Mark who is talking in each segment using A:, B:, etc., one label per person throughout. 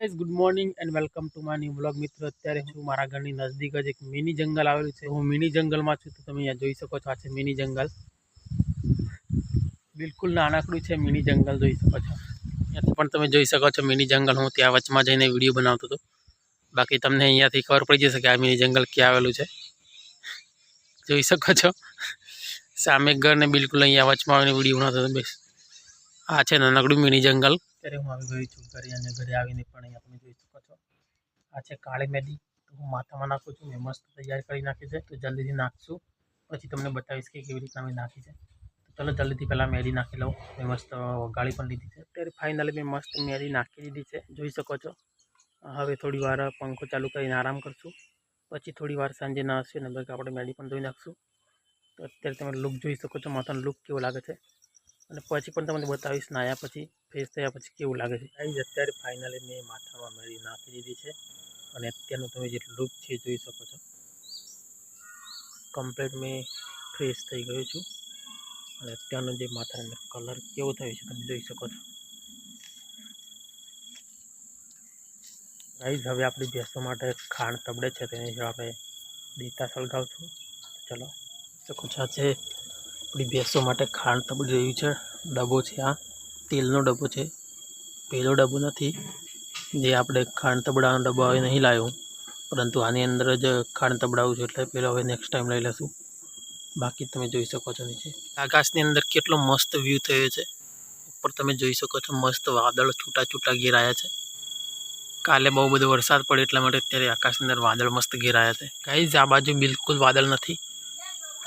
A: Guys good morning and welcome to my new blog મિત્રો, અત્યારે હું મારા ઘરની નજદીક જ એક મિની જંગલ આવેલું છે. હું મિની જંગલમાં છું તો તમે અહીંયા જોઈ શકો છો, આ છે મિની જંગલ બિલકુલ નાનકડું છે મિની જંગલ જોઈ શકો છો. અહીંયાથી પણ તમે જોઈ શકો છો મિની જંગલ હું ત્યાં વચમાં જઈને વીડિયો બનાવતો હતો. બાકી તમને અહીંયાથી ખબર પડી જશે કે આ મિની જંગલ ક્યાં આવેલું છે. જોઈ શકો છો. સામે ઘરને ઘર બિલકુલ અહીંયા વચમાં આવીને વીડિયો બનાવતો હતો. બેસ. આ છે નાનકડું મિની જંગલ અત્યારે હું આવી ગઈ છું ઘરે અને ઘરે આવીને પણ અહીંયા તમે જોઈ શકો છો. આ છે કાળી મેદી. તો હું માથામાં નાખું છું, મેં મસ્ત તૈયાર કરી નાખી છે. તો જલ્દીથી નાખશું. પછી તમને બતાવીશ કે કેવી રીતના મેં નાખી છે. તો ચલો જલ્દીથી પહેલાં મેદી નાખી લઉં. મેં મસ્ત ગાળી પણ લીધી છે. અત્યારે ફાઇનલી મેં મસ્ત મેદી નાખી દીધી છે. જોઈ શકો છો. હવે થોડી વાર પંખો ચાલુ કરીને આરામ કરશું. પછી થોડી વાર સાંજે ના હશે ને આપણે મેદી પણ ધોઈ નાખશું. તો અત્યારે તમે લુક જોઈ શકો છો, માથાનો લુક કેવો લાગે છે. અને પછી પણ તમને બતાવીશ નાયા પછી ફ્રેશ થયા પછી કેવું લાગે છે? આવી અત્યારે ફાઇનલી મેં માથામાં મેળી નાખી દીધી છે અને અત્યારનું તમે જે લુક છે જોઈ શકો છો. કમ્પ્લીટ મેં ફ્રેશ થઈ ગયો છું અને અત્યારનો જે માથાનો કલર કેવો થયો છે તમે જોઈ શકો છો. ગાઈઝ, હવે આપણી ભેંસો માટે ખાંડ તબડે છે તેની આપણે દીતા સળગાવશું. ચલો શકો છો છે આપણી ભેંસો માટે ખાંડ તબડી રહ્યું છે. ડબ્બો છે આ. તેલનો ડબ્બો છે. પહેલો ડબ્બો નથી. જે આપણે ખાંડ તબડાનો ડબ્બો હવે નહીં લાવ્યો. પરંતુ આની અંદર જ ખાંડ તબડાવું છું એટલે પહેલો હવે નેક્સ્ટ ટાઈમ લઈ લઈશું. બાકી તમે જોઈ શકો છો નીચે. આકાશની અંદર કેટલો મસ્ત વ્યૂ થયો છે. ઉપર તમે જોઈ શકો છો મસ્ત વાદળ છૂટા છૂટા ઘેરાયા છે. કાલે બહુ બધો વરસાદ પડ્યો એટલા માટે અત્યારે આકાશની અંદર વાદળ મસ્ત ઘેરાયા છે. ગાઈઝ આ બાજુ બિલકુલ વાદળ નથી.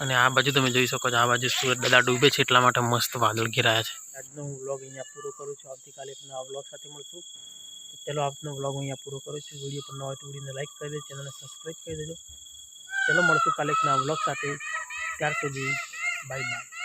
A: અને આ બાજુ તમે જોઈ શકો છો, આ બાજુ સુરત દાદા ડૂબે છે એટલા માટે મસ્ત વાદળ ઘેરાયા છે. આજનો હું વ્લોગ અહીંયા પૂરો કરું છું. આવતીકાલે એક નવા વ્લોગ સાથે મળશું. ચલો આજનો વ્લોગ અહીંયા પૂરો કરું છું. વીડિયો પર ન હોય તો વિડીયોને લાઈક કરી દેજો, ચેનલને સબસ્ક્રાઈબ કરી દેજો. ચલો મળશું કાલે એક નવા વ્લોગ સાથે. ત્યાર સુધી બાય બાય